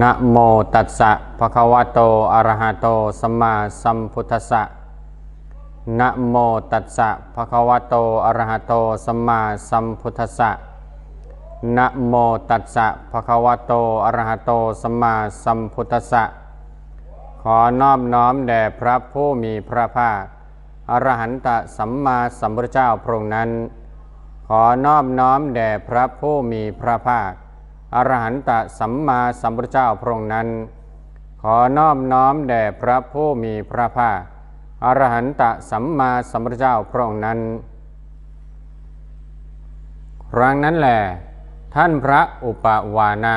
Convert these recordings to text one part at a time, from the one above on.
นะโมตัสสะภะคะวะโต อะระหะโต สัมมาสัมพุทธัสสะนะโมตัสสะภะคะวะโต อะระหะโต สัมมาสัมพุทธัสสะนะโมตัสสะภะคะวะโต อะระหะโต สัมมาสัมพุทธัสสะ ขอนอบน้อมแด่พระผู้มีพระภาค อรหันตสัมมาสัมพุทธเจ้าพระองค์นั้น ขอนอบน้อมแด่พระผู้มีพระภาค อรหันตสัมมาสัมพุทธเจ้าพระองค์นั้น ขอนอบน้อมแด่พระผู้มีพระภาคอรหันตสัมมาสัมพุทธเจ้าพระองค์นั้น ครั้งนั้นแหละท่านพระอุปวานะ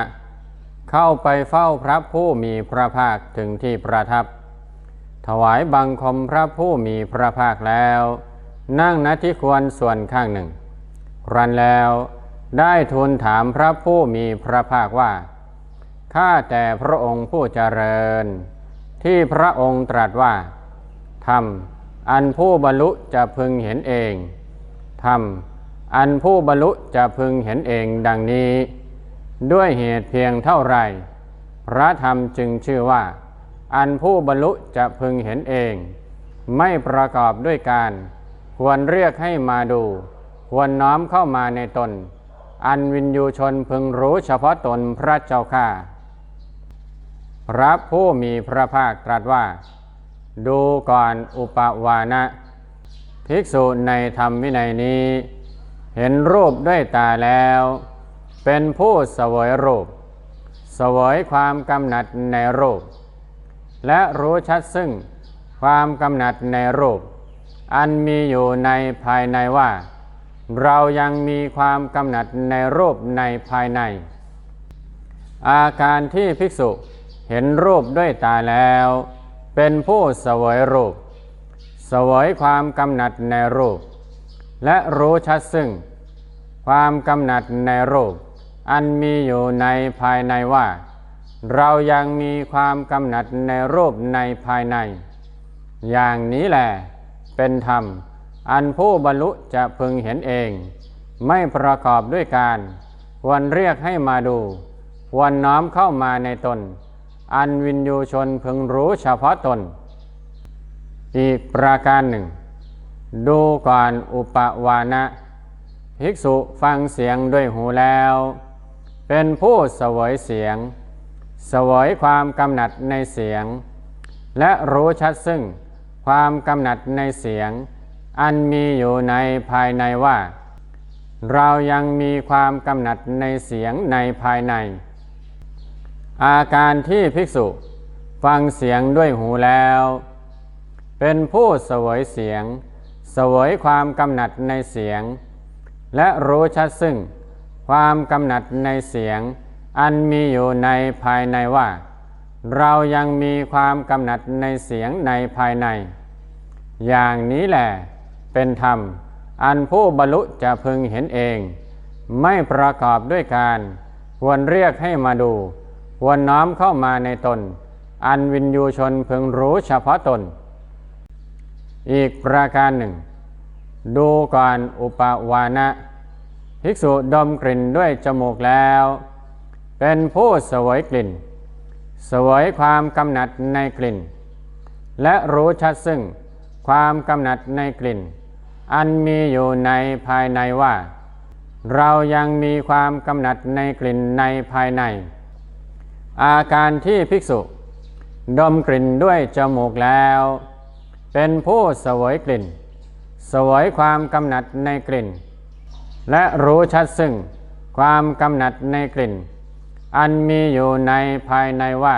เข้าไปเฝ้าพระผู้มีพระภาคถึงที่ประทับ ถวายบังคมพระผู้มีพระภาคแล้ว นั่งณที่ควรส่วนข้างหนึ่งรันแล้ว ได้ทูลถามพระผู้มีพระภาคว่า ข้าแต่พระองค์ผู้เจริญ ที่พระองค์ตรัสว่า ธรรม อันผู้บรรลุจะพึงเห็นเอง ธรรม อันผู้บรรลุจะพึงเห็นเองดังนี้ ด้วยเหตุเพียงเท่าไร พระธรรมจึงชื่อว่า อันผู้บรรลุจะพึงเห็นเอง ไม่ประกอบด้วยการ ควรเรียกให้มาดู ควรน้อมเข้ามาในตน อันวินยูชนพึงรู้เฉพาะตนพระเจ้าข้าพระผู้มีพระภาคตรัสว่า ดูก่อนอุปวานะ ภิกษุในธรรมวินัยนี้ เห็นรูปด้วยตาแล้ว เป็นผู้เสวยรูป เสวยความกำหนัดในรูป และรู้ชัดซึ่งความกำหนัดในรูป อันมีอยู่ในภายในว่า เรายังมีความกำหนัดในรูปในภายใน อาการที่ภิกษุเห็นรูปด้วยตาแล้ว เป็นผู้เสวยรูป เสวยความกำหนัดในรูป และรู้ชัดซึ่ง ความกำหนัดในรูป อันมีอยู่ในภายในว่า เรายังมีความกำหนัดในรูปในภายใน อย่างนี้แหละเป็นธรรม อันผู้บรรลุจะพึงเห็นเอง ไม่ประกอบด้วยการควรเรียกให้มาดูควรน้อมเข้ามาในตน อันวินยูชนพึงรู้เฉพาะตน อีกประการหนึ่ง ดูก่อนอุปวานะ ภิกษุฟังเสียงด้วยหูแล้ว เป็นผู้เสวยเสียง เสวยความกำหนัดในเสียง และรู้ชัดซึ่งความกำหนัดในเสียง อันมีอยู่ในภายในว่า เรายังมีความกำหนัดในเสียงในภายใน อาการที่ภิกษุฟังเสียงด้วยหูแล้ว เป็นผู้เสวยเสียง เสวยความกำหนัดในเสียง และรู้ชัดซึ่ง ความกำหนัดในเสียง อันมีอยู่ในภายในว่า เรายังมีความกำหนัดในเสียงในภายใน อย่างนี้แหละ เป็นธรรม อันผู้บรรลุจะพึงเห็นเอง ไม่ประกอบด้วยการ ควรเรียกให้มาดู ควรน้อมเข้ามาในตน อันวินยูชนพึงรู้เฉพาะตน อีกประการหนึ่ง ดูก่อนอุปวานะ ภิกษุดมกลิ่นด้วยจมูกแล้ว เป็นผู้สวยกลิ่น สวยความกำหนัดในกลิ่นและรู้ชัดซึ่งความกำหนัดในกลิ่น อันมีอยู่ในภายในว่า เรายังมีความกำหนัดในกลิ่นในภายใน อาการที่ภิกษุ ดมกลิ่นด้วยจมูกแล้ว เป็นผู้เสวยกลิ่น เสวยความกำหนัดในกลิ่น และรู้ชัดซึ่งความกำหนัดในกลิ่น อันมีอยู่ในภายในว่า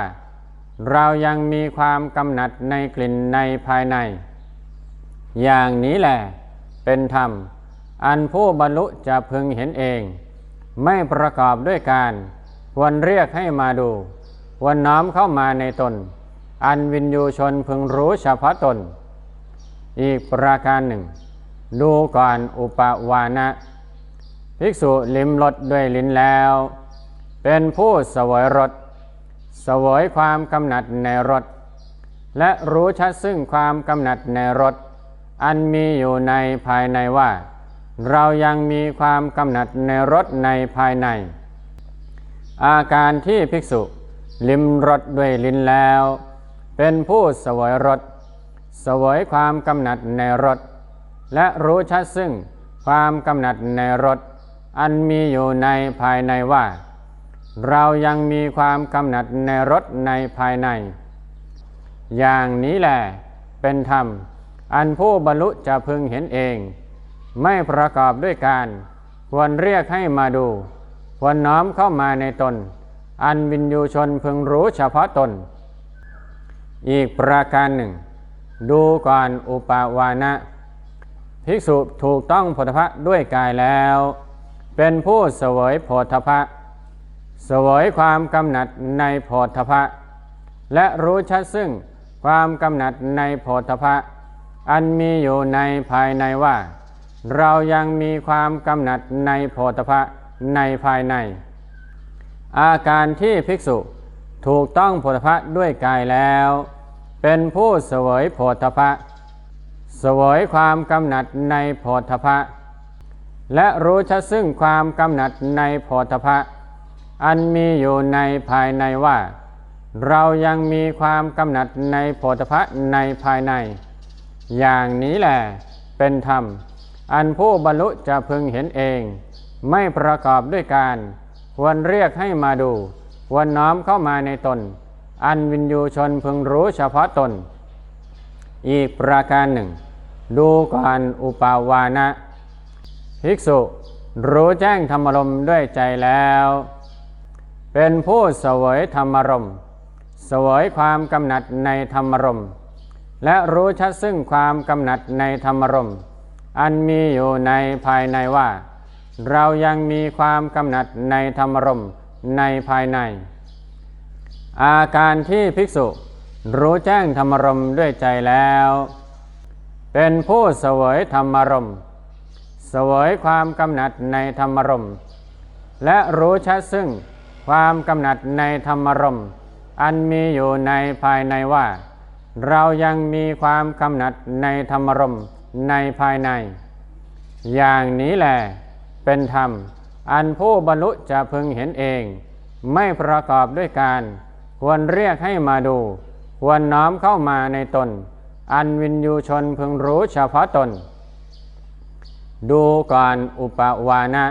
เรายังมีความกำหนัดในกลิ่นในภายใน อย่างนี้แหละ เป็นธรรม อันผู้บรรลุจะพึงเห็นเอง ไม่ประกอบด้วยการควรเรียกให้มาดูควรน้อมเข้ามาในตน อันวินยูชนพึงรู้เฉพาะตน อีกประการหนึ่ง ดูก่อนอุปวานะ ภิกษุลิมรสด้วยลิ้นแล้ว เป็นผู้สวยรสสวยความกำหนัดในรสและรู้ชัดซึ่งความกำหนัดในรส อันมีอยู่ในภายในว่า เรายังมีความกำหนัดในรสในภายใน อาการที่ภิกษุ ลิมรสด้วยลิ้นแล้ว เป็นผู้สวยรสสวยความกำหนัดในรสและรู้ชัดซึ่งความกำหนัดในรสอันมีอยู่ในภายในว่า เรายังมีความกำหนัดในรสในภายใน อย่างนี้แหละเป็นธรรม อันผู้บรรลุจะพึงเห็นเอง ไม่ประกอบด้วยการ ควรเรียกให้มาดู ควรน้อมเข้ามาในตน อันวินยูชนพึงรู้เฉพาะตน อีกประการหนึ่ง ดูก่อนอุปาวานะ ภิกษุถูกต้องโพธพะด้วยกายแล้ว เป็นผู้เสวยโพธพะเสวยความกำหนัดในโพธพะและรู้ชัดซึ่งความกำหนัดในโพธพะ อันมีอยู่ในภายในว่า เรายังมีความกำหนัดในโพธพะในภายใน อาการที่ภิกษุถูกต้องโพธพะด้วยกายแล้ว เป็นผู้เสวยโพธพะ เสวยความกำหนัดในโพธพะ และรู้ชัดซึ่งความกำหนัดในโพธพะ อันมีอยู่ในภายในว่า เรายังมีความกำหนัดในโพธพะในภายใน อย่างนี้แหละเป็นธรรม อันผู้บรรลุจะพึงเห็นเอง ไม่ประกอบด้วยการควรเรียกให้มาดูควรน้อมเข้ามาในตน อันวินยูชนพึงรู้เฉพาะตน อีกประการหนึ่ง ดูก่อนอุปาวานะภิกษุรู้แจ้งธรรมรมด้วยใจแล้ว เป็นผู้เสวยธรรมรมเสวยความกำหนัดในธรรมรม และรู้ชัดซึ่งความกำหนัดในธรรมรม อันมีอยู่ในภายในว่า เรายังมีความกำหนัดในธรรมรมในภายใน อาการที่ภิกษุรู้แจ้งธรรมรมด้วยใจแล้ว เป็นผู้เสวยธรรมรม เสวยความกำหนัดในธรรมรม และรู้ชัดซึ่งความกำหนัดในธรรมรม อันมีอยู่ในภายในว่า เรายังมีความกำหนัดในธรรมรมในภายใน อย่างนี้แหละเป็นธรรม อันผู้บรรลุจะพึงเห็นเอง ไม่ประกอบด้วยการ ควรเรียกให้มาดู ควรน้อมเข้ามาในตน อันวินยูชนพึงรู้เฉพาะตน ดูก่อนอุปวานะ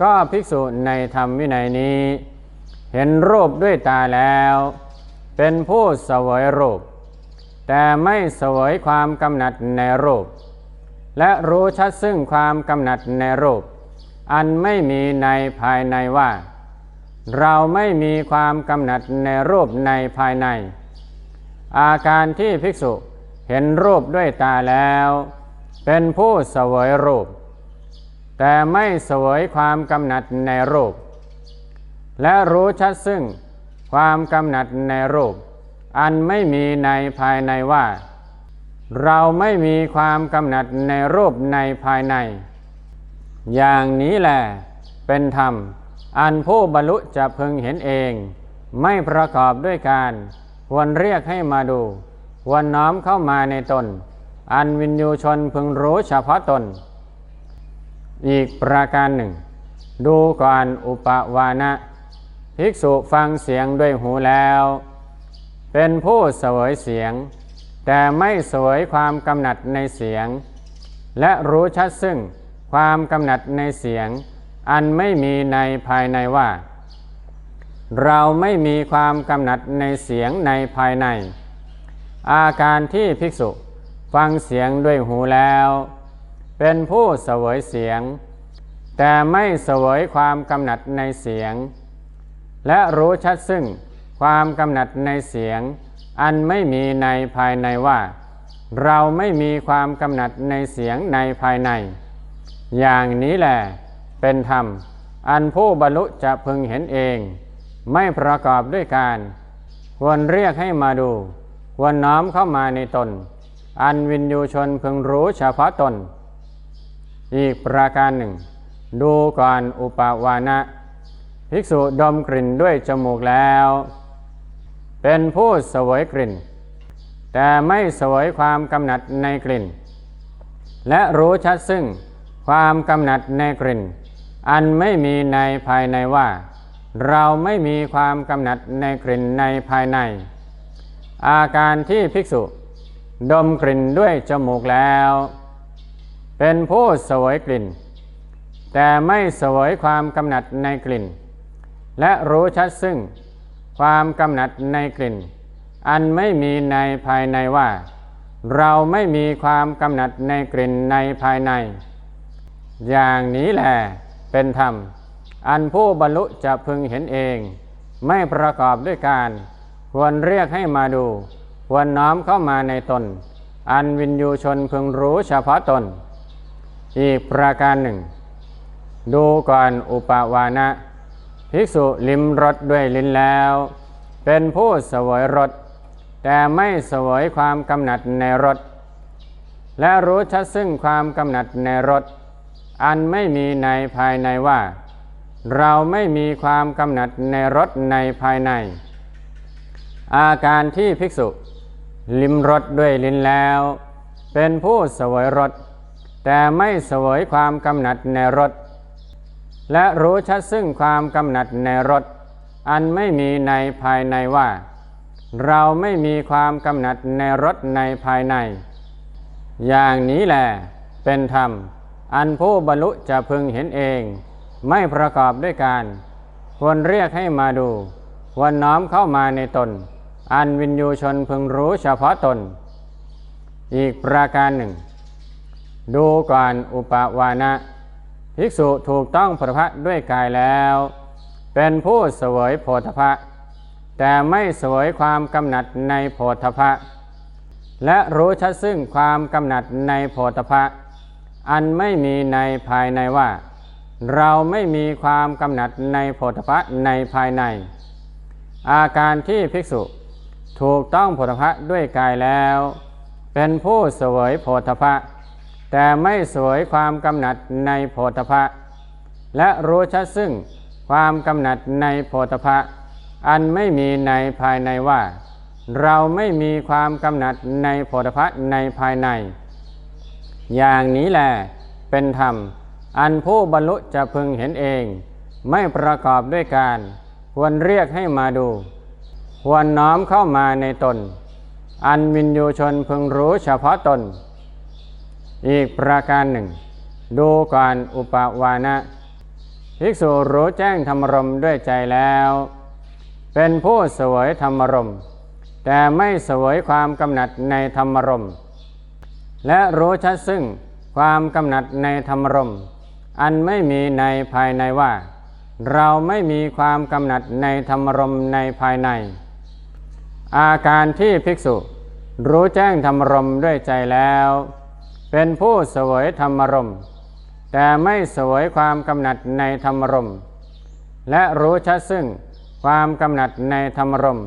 ก็ภิกษุในธรรมวินัยนี้ เห็นรูปด้วยตาแล้ว เป็นผู้เสวยรูป แต่ไม่เสวยความกำหนัดในรูป และรู้ชัดซึ่งความกำหนัดในรูป อันไม่มีในภายในว่า เราไม่มีความกำหนัดในรูปในภายใน อาการที่ภิกษุเห็นรูปด้วยตาแล้ว เป็นผู้เสวยรูป แต่ไม่เสวยความกำหนัดในรูป และรู้ชัดซึ่งความกำหนัดในรูป อันไม่มีในภายในว่า เราไม่มีความกำหนัดในรูปในภายใน อย่างนี้แหละเป็นธรรม อันผู้บรรลุจะพึงเห็นเอง ไม่ประกอบด้วยการควรเรียกให้มาดูควรน้อมเข้ามาในตน อันวินยูชนพึงรู้เฉพาะตน อีกประการหนึ่ง ดูก่อนอุปวานะ ภิกษุฟังเสียงด้วยหูแล้ว เป็นผู้เสวยเสียง แต่ไม่เสวยความกำหนัดในเสียง และรู้ชัดซึ่งความกำหนัดในเสียง อันไม่มีในภายในว่า เราไม่มีความกำหนัดในเสียงในภายใน อาการที่ภิกษุฟังเสียงด้วยหูแล้ว เป็นผู้เสวยเสียง แต่ไม่เสวยความกำหนัดในเสียง และรู้ชัดซึ่ง ความกำหนัดในเสียง อันไม่มีในภายในว่า เราไม่มีความกำหนัดในเสียงในภายใน อย่างนี้แหละเป็นธรรม อันผู้บรรลุจะพึงเห็นเอง ไม่ประกอบด้วยการควรเรียกให้มาดูควรน้อมเข้ามาในตน อันวินยูชนพึงรู้เฉพาะตน อีกประการหนึ่ง ดูก่อนอุปวานะ ภิกษุดมกลิ่นด้วยจมูกแล้ว เป็นผู้เสวยกลิ่น แต่ไม่เสวยความกำหนัดในกลิ่น และรู้ชัดซึ่งความกำหนัดในกลิ่น อันไม่มีในภายในว่า เราไม่มีความกำหนัดในกลิ่นในภายใน อาการที่ภิกษุ ดมกลิ่นด้วยจมูกแล้ว เป็นผู้เสวยกลิ่น แต่ไม่เสวยความกำหนัดในกลิ่น และรู้ชัดซึ่ง ความกำหนัดในกลิ่น อันไม่มีในภายในว่า เราไม่มีความกำหนัดในกลิ่นในภายใน อย่างนี้แหละเป็นธรรม อันผู้บรรลุจะพึงเห็นเอง ไม่ประกอบด้วยการ ควรเรียกให้มาดู ควรน้อมเข้ามาในตน อันวินยูชนพึงรู้เฉพาะตน อีกประการหนึ่ง ดูก่อนอุปวานะ ภิกษุลิมรสด้วยลิ้นแล้ว เป็นผู้เสวยรสแต่ไม่เสวยความกำหนัดในรสและรู้ชัดซึ่งความกำหนัดในรสอันไม่มีในภายในว่า เราไม่มีความกำหนัดในรสในภายใน อาการที่ภิกษุ ลิมรสด้วยลิ้นแล้ว เป็นผู้เสวยรสแต่ไม่เสวยความกำหนัดในรส และรู้ชัดซึ่งความกำหนัดในรสอันไม่มีในภายในว่า เราไม่มีความกำหนัดในรสในภายใน อย่างนี้แหละเป็นธรรม อันผู้บรรลุจะพึงเห็นเอง ไม่ประกอบด้วยการควรเรียกให้มาดูควรน้อมเข้ามาในตน อันวินยูชนพึงรู้เฉพาะตน อีกประการหนึ่ง ดูก่อนอุปวานะ ภิกษุถูกต้องพระพะด้วยกายแล้ว เป็นผู้เสวยโพธพะ แต่ไม่เสวยความกำหนัดในโพธพะ และรู้ชัดซึ่งความกำหนัดในโพธพะ อันไม่มีในภายในว่า เราไม่มีความกำหนัดในโพธพะในภายใน อาการที่ภิกษุถูกต้องโพธพะด้วยกายแล้ว เป็นผู้เสวยโพธพะ แต่ไม่สวยความกำหนัดในโพธพะ และรู้ชัดซึ่งความกำหนัดในโพธพะ อันไม่มีในภายในว่า เราไม่มีความกำหนัดในโพธพะในภายใน อย่างนี้แหละเป็นธรรม อันผู้บรรลุจะพึงเห็นเอง ไม่ประกอบด้วยการ ควรเรียกให้มาดู ควรน้อมเข้ามาในตน อันวินยูชนพึงรู้เฉพาะตน อีกประการหนึ่ง ดูก่อนอุปวานะภิกษุรู้แจ้งธรรมรมด้วยใจแล้ว เป็นผู้เสวยธรรมรม แต่ไม่เสวยความกำหนัดในธรรมรม และรู้ชัดซึ่งความกำหนัดในธรรมรม อันไม่มีในภายในว่า เราไม่มีความกำหนัดในธรรมรมในภายใน อาการที่ภิกษุ รู้แจ้งธรรมรมด้วยใจแล้ว เป็นผู้เสวยธรรมรมแต่ไม่เสวยความกำหนัดในธรรมรมและรู้ชัดซึ่งความกำหนัดในธรรมรม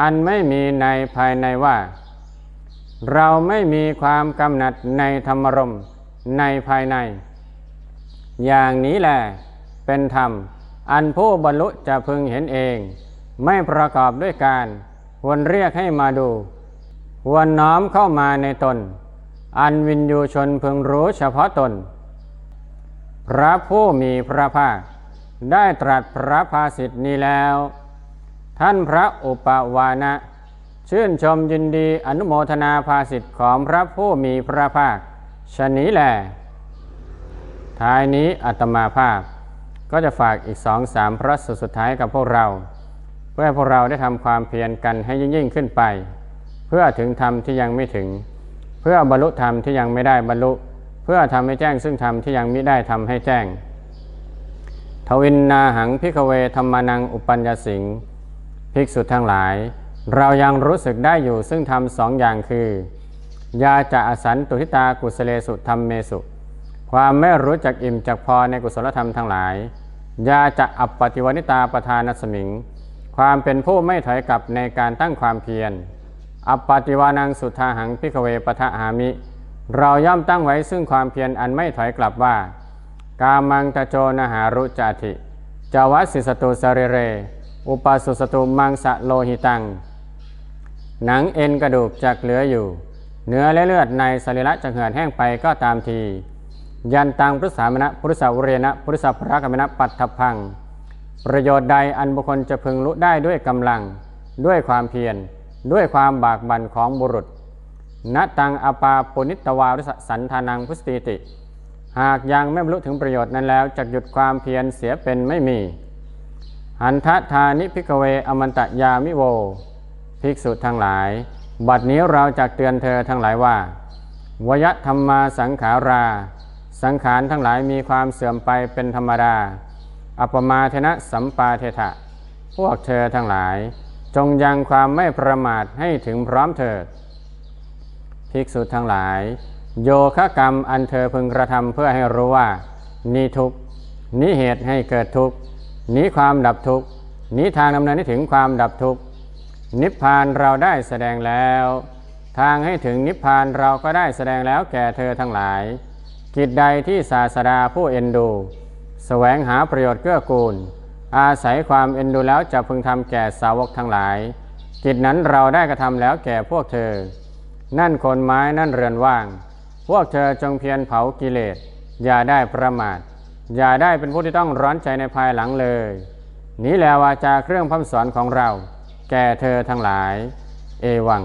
อันไม่มีในภายในว่า เราไม่มีความกำหนัดในธรรมรมในภายใน อย่างนี้แหละเป็นธรรม อันผู้บรรลุจะพึงเห็นเอง ไม่ประกอบด้วยการควรเรียกให้มาดูควรน้อมเข้ามาในตน อันวินยูชนพึงรู้เฉพาะตน พระผู้มีพระภาค ได้ตรัสพระภาสิทธินี้แล้ว ท่านพระอุปวานะ ชื่นชมยินดีอนุโมทนาภาสิทธิของพระผู้มีพระภาคชนี้แหละท้ายนี้อัตมาภาพ ก็จะฝากอีกสองสามพระสุดสุดท้ายกับพวกเรา เพื่อพวกเราได้ทำความเพียรกันให้ยิ่งยิ่งขึ้นไป เพื่อถึงธรรมที่ยังไม่ถึง พื่อบรรลุธรรมที่ยังไม่ได้บรรลุ เพื่อทำให้แจ้งซึ่งธรรมที่ยังไมิได้ทำให้แจ้ง ทวินนาหังพิกเวธรรมานังอุปัญญสิงภิกษุทั้งหลาย เรายังรู้สึกได้อยู่ซึ่งธรรมสองอย่างคือยาจะอสันตุทิตากุสเลสุธรรมเมสุ ความไม่รู้จักอิ่มจักพอในกุศลธรรมทั้งหลาย ยาจะอัปปติวนิตาประธานสมิง ความเป็นผู้ไม่ถอยกลับในการตั้งความเพียร อัปปติวานังสุทธาหังพิกเวปทะหามิ เราย่อมตั้งไว้ซึ่งความเพียรอันไม่ถอยกลับว่า กามังตะโจนหารุจาธิจาวัสิสตุสเรเร อุปสุสตุมังสะโลหิตัง หนังเอ็นกระดูกจักเหลืออยู่ เนื้อและเลือดในสรีระจะเหือดแห้งไปก็ตามที ยันตังพุทธสามณะพุทธสาวเรณะพุทธสพระกรรมณะปัตถพัง ประโยชน์ใดอันบุคคลจะพึงรู้ได้ด้วยกำลังด้วยความเพียร ด้วยความบากบั่นของบุรุษณตังอปาปุนิตวาริสสันธานังพุสติติ หากยังไม่บรรลุถึงประโยชน์นั้นแล้วจะหยุดความเพียรเสียเป็นไม่มี หันทธานิพิกเวอมันตยามิโว ภิกษุทั้งหลาย บัดนี้เราจะเตือนเธอทั้งหลายว่าวยธรรมาสังขารา สังขารทั้งหลายมีความเสื่อมไปเป็นธรรมดา อัปมาเทนะสัมปาเทถะ พวกเธอทั้งหลาย จงยังความไม่ประมาทให้ถึงพร้อมเถิด ภิกษุทั้งหลาย โยคะกรรมอันเธอพึงกระทำเพื่อให้รู้ว่า นี้ทุกนี้เหตุให้เกิดทุกนี้ความดับทุกนี้ทางดำเนินให้ถึงความดับทุกนิพพานเราได้แสดงแล้ว ทางให้ถึงนิพพานเราก็ได้แสดงแล้วแก่เธอทั้งหลาย กิจใดที่ศาสดาผู้เอ็นดูแสวงหาประโยชน์เกื้อกูล อาศัยความเอ็นดูแล้วจะพึงทำแก่สาวกทั้งหลาย กิจนั้นเราได้กระทำแล้วแก่พวกเธอ นั่นคนไม้นั่นเรือนว่าง พวกเธอจงเพียรเผากิเลส อย่าได้ประมาท อย่าได้เป็นผู้ที่ต้องร้อนใจในภายหลังเลย นี้แหละวาจาเครื่องพัฒสอนของเรา แก่เธอทั้งหลาย เอวัง